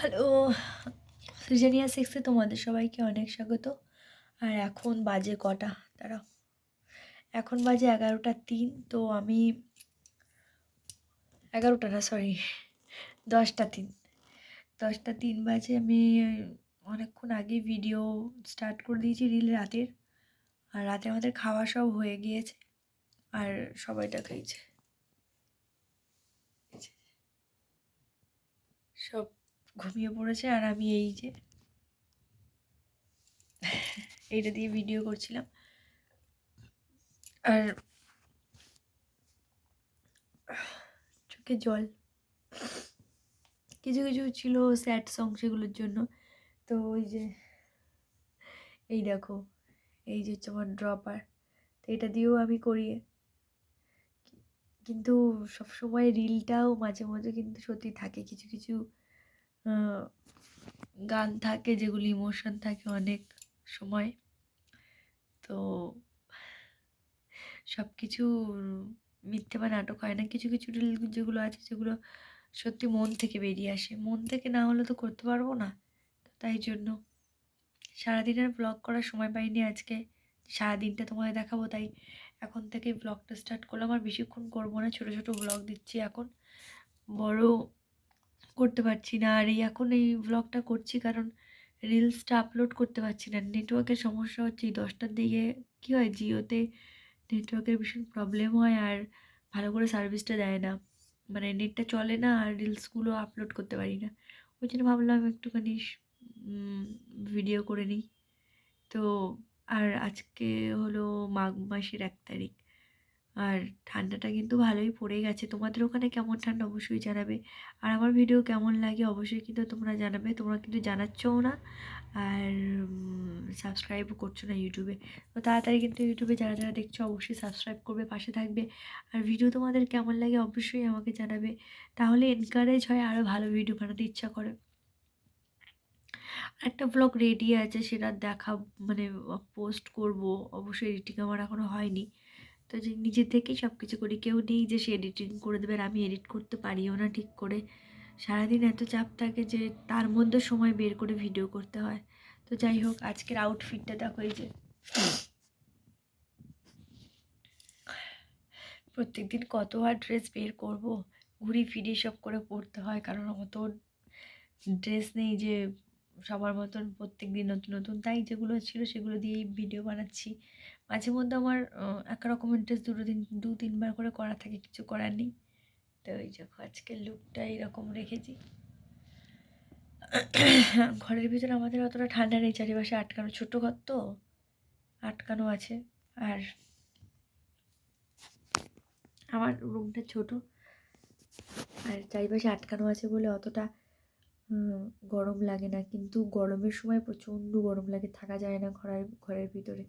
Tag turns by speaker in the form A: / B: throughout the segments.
A: Hello, সৃজনিয়া সিক্সে তোমাদের সবাইকে অনেক স্বাগত। আর এখন বাজে কটা? তারা এখন বাজে এগারোটা তিন, তো আমি এগারোটা না সরি দশটা তিন। দশটা তিন বাজে, আমি অনেকক্ষণ আগে ভিডিও স্টার্ট করে দিয়েছি রিল রাতের। আর রাতে আমাদের খাওয়া সব হয়ে গিয়েছে, আর সবাইটা খাইছে সব ঘুমিয়ে পড়েছে আর আমি এই যে এইটা দিয়ে ভিডিও করছিলাম। আর চোখে জল। কিছু কিছু ছিল স্যাড সং সেগুলোর জন্য। তো ওই যে এই দেখো, এই যে হচ্ছে আমার ড্রপার তো এটা দিয়েও আমি করি। কিন্তু সবসময় রিলটাও মাঝে মাঝে কিন্তু সত্যি থাকে। কিছু কিছু গান থাকে, যেগুলি ইমোশন থাকে অনেক সময়। তো সব কিছু মিথ্যে বা নাটক হয় না। কিছু কিছু রিল যেগুলো আছে যেগুলো সত্যি মন থেকে বেরিয়ে আসে। মন থেকে না হলে তো করতে পারব না। তাই জন্য সারাদিনের ব্লগ করার সময় পাইনি আজকে। সারাদিনটা তোমায় দেখাবো, তাই এখন থেকে ব্লগটা স্টার্ট করলাম। আর বেশিক্ষণ করব না, ছোটো ছোটো ব্লগ দিচ্ছি এখন। বড় করতে পারছি না। আর এই এখন এই ব্লগটা করছি কারণ রিলসটা আপলোড করতে পারছি না। নেটওয়ার্কের সমস্যা হচ্ছে এই দশটার দিকে কী হয়, জিওতে নেটওয়ার্কের ভীষণ প্রবলেম হয় আর ভালো করে সার্ভিসটা দেয় না। মানে নেটটা চলে না আর রিলসগুলো আপলোড করতে পারি না। ওই জন্য ভাবলাম একটুখানি ভিডিও করে নিই। তো আর আজকে হলো মাঘ মাসের এক তারিখ। আর ঠান্ডাটা কিন্তু ভালোই পড়ে গেছে। তোমাদের ওখানে কেমন ঠান্ডা অবশ্যই জানাবে। আর আমার ভিডিও কেমন লাগে অবশ্যই কিন্তু তোমরা জানাবে। তোমরা কিন্তু জানাচ্ছও না আর সাবস্ক্রাইবও করছ না ইউটিউবে তো তাড়াতাড়ি কিন্তু ইউটিউবে যারা যারা দেখছ অবশ্যই সাবস্ক্রাইব করবে, পাশে থাকবে। আর ভিডিও তোমাদের কেমন লাগে অবশ্যই আমাকে জানাবে। তাহলে এনকারেজ হয় আরও ভালো ভিডিও বানাতে ইচ্ছা করে। একটা ব্লগ রেডি আছে, সেটা দেখা মানে পোস্ট করব। অবশ্যই এডিটিং আমার এখনও হয়নি। তো যে নিজে থেকেই সব কিছু করি। কেউ নেই যে সে এডিটিং করে দেবে আর আমি এডিট করতে পারিও না ঠিক করে। সারাদিন এত চাপ থাকে যে তার মধ্যে সময় বের করে ভিডিও করতে হয়। তো যাই হোক, আজকের আউটফিটটা দেখো এই যে। প্রত্যেক দিন কত আর ড্রেস বের করব? ঘুরি ফিরি সব করে পড়তে হয় কারণ অত ড্রেস নেই যে সবার মতন প্রত্যেক দিন নতুন নতুন। তাই যেগুলো ছিল সেগুলো দিয়েই ভিডিও বানাচ্ছি। মাঝে মধ্যে আমার এক রকমের ড্রেস দুটো দিন, দু তিনবার করে করা থাকে, কিছু করার নেই। তো ওই দেখো আজকের লুকটা এরকম রেখেছি। ঘরের ভিতরে আমাদের অতটা ঠান্ডা নেই, চারিপাশে আটকানো, ছোটো ঘর তো, আটকানো আছে। আর আমার রুমটা ছোট। আর চারিপাশে আটকানো আছে বলে অতটা গরম লাগে না। কিন্তু গরমের সময় প্রচণ্ড গরম লাগে, থাকা যায় না ঘরের ঘরের ভিতরে।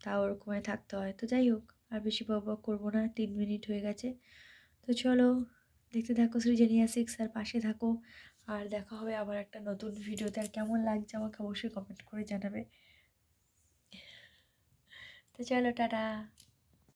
A: তাও ওরকমই থাকতে হয়। তো যাই হোক, আর বেশি বক করব না, তিন মিনিট হয়ে গেছে। তো চলো, দেখতে থাকো সৃজনিয়া সিক্স, আর পাশে থাকো। আর দেখা হবে আবার একটা নতুন ভিডিওতে। আর কেমন লাগছে আমাকে অবশ্যই কমেন্ট করে জানাবে। তো চলো, টাটা।